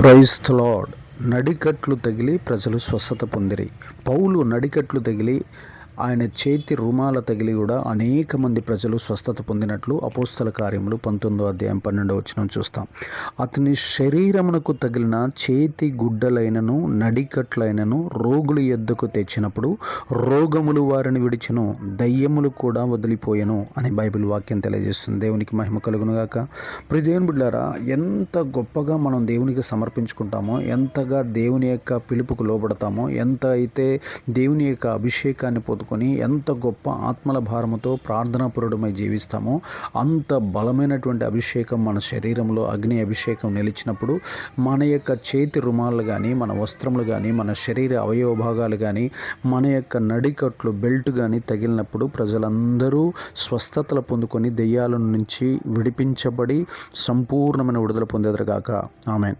Praise నడికట్లు తగిలి ప్రజలు స్వస్థత పొందిరి. పౌలు నడికట్లు తగిలి ఆయన చేతి రుమాల తగిలి కూడా అనేక మంది ప్రజలు స్వస్థత పొందినట్లు అపోస్తల కార్యములు పంతొమ్మిదో అధ్యాయం పన్నెండో వచ్చిన చూస్తాం. అతని శరీరమునకు తగిలిన చేతి గుడ్డలైనను నడికట్లైనను రోగుల ఎద్దుకు తెచ్చినప్పుడు రోగములు వారిని విడిచెను దయ్యములు కూడా వదిలిపోయెను అని బైబిల్ వాక్యం తెలియజేస్తుంది. దేవునికి మహిమ కలుగునుగాక ప్రియ దేవుని బిడ్డారా ఎంత గొప్పగా మనం దేవునికి సమర్పించుకుంటామో ఎంతగా దేవుని యొక్క పిలుపుకు లోబడతామో ఎంత అయితే దేవుని యొక్క అభిషేకాన్ని పొందుకొని ఎంత గొప్ప ఆత్మల భారముతో ప్రార్థనాపరుడమై జీవిస్తామో అంత బలమైనటువంటి అభిషేకం మన శరీరంలో అగ్ని అభిషేకం నిలిచినప్పుడు మన యొక్క చేతి రుమాలు కానీ మన వస్త్రములు కానీ మన శరీర అవయవ భాగాలు కానీ మన యొక్క నడికట్లు బెల్ట్ కానీ తగిలినప్పుడు ప్రజలందరూ స్వస్థతలు పొందుకొని దెయ్యాల నుంచి విడిపించబడి సంపూర్ణమైన విడుదల పొందేదరుగాక ఆమె